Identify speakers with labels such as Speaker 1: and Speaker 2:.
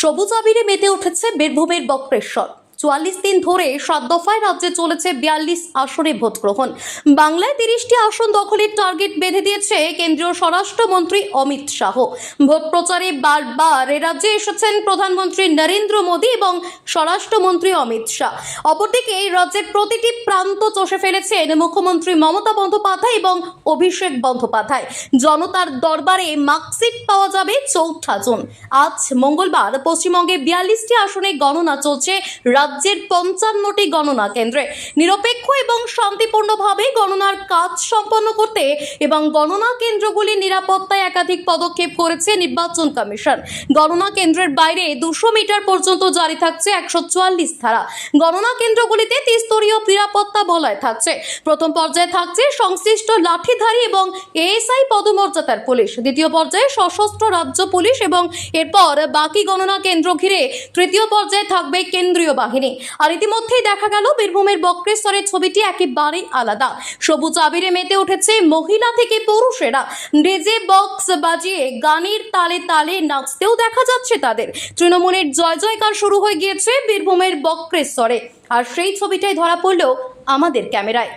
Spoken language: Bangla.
Speaker 1: সবুজ আবিরে মেতে উঠেছে বীরভূমের বক্রেশ্বর। চুয়াল্লিশ দিন ধরে সাত দফায় রাজ্যে চলেছে বিয়াল্লিশ আসনে ভোট গ্রহণ বাংলায় তিরিশটি আসন দখলের টার্গেট বেঁধে দিয়েছে কেন্দ্রীয় স্বরাষ্ট্রমন্ত্রী অমিত শাহ। ভোট প্রচারে বারবার রাজ্যে এসেছেন প্রধানমন্ত্রী নরেন্দ্র মোদী এবং স্বরাষ্ট্রমন্ত্রী অমিত শাহ। অপরদিকে এই রাজ্যের প্রতিটি প্রান্ত চষে ফেলেছেন মুখ্যমন্ত্রী মমতা বন্দ্যোপাধ্যায় এবং অভিষেক বন্দ্যোপাধ্যায়। জনতার দরবারে মার্কশিট পাওয়া যাবে চৌঠা জুন। আজ মঙ্গলবার পশ্চিমবঙ্গে বিয়াল্লিশটি আসনে গণনা চলছে রাজ্যের পঞ্চান্নটি গণনা কেন্দ্রে নিরপেক্ষ এবং শান্তিপূর্ণভাবে গণনার কাজ সম্পন্ন করতে এবং গণনা কেন্দ্রগুলির নিরাপত্তায় একাধিক পদক্ষেপ করেছে নির্বাচন কমিশন। গণনা কেন্দ্রের বাইরে দুশো মিটার পর্যন্ত জারি থাকছে একশো চুয়াল্লিশ ধারা। গণনা কেন্দ্রগুলিতে ত্রিস্তরীয় নিরাপত্তা বলয় থাকছে। প্রথম পর্যায়ে থাকছে সংশ্লিষ্ট লাঠিধারী এবং এএসআই পদমর্যাদার পুলিশ। দ্বিতীয় পর্যায়ে সশস্ত্র রাজ্য পুলিশ এবং এরপর বাকি গণনা কেন্দ্র ঘিরে তৃতীয় পর্যায়ে থাকবে কেন্দ্রীয় বাহিনী। আর ইতিমধ্যেই দেখা গেল, বীরভূমের বক্রেশ্বরের ছবিটি একেবারেই আলাদা। সবুজ আবিরে মেতে উঠেছে মহিলা থেকে পুরুষেরা। ডিজে বক্স বাজিয়ে গানের তালে তালে নাচতেও দেখা যাচ্ছে তাদের। তৃণমূলের জয় জয়কার শুরু হয়ে গিয়েছে বীরভূমের বক্রেশ্বরে। আর সেই ছবিটাই ধরা পড়লেও আমাদের ক্যামেরায়।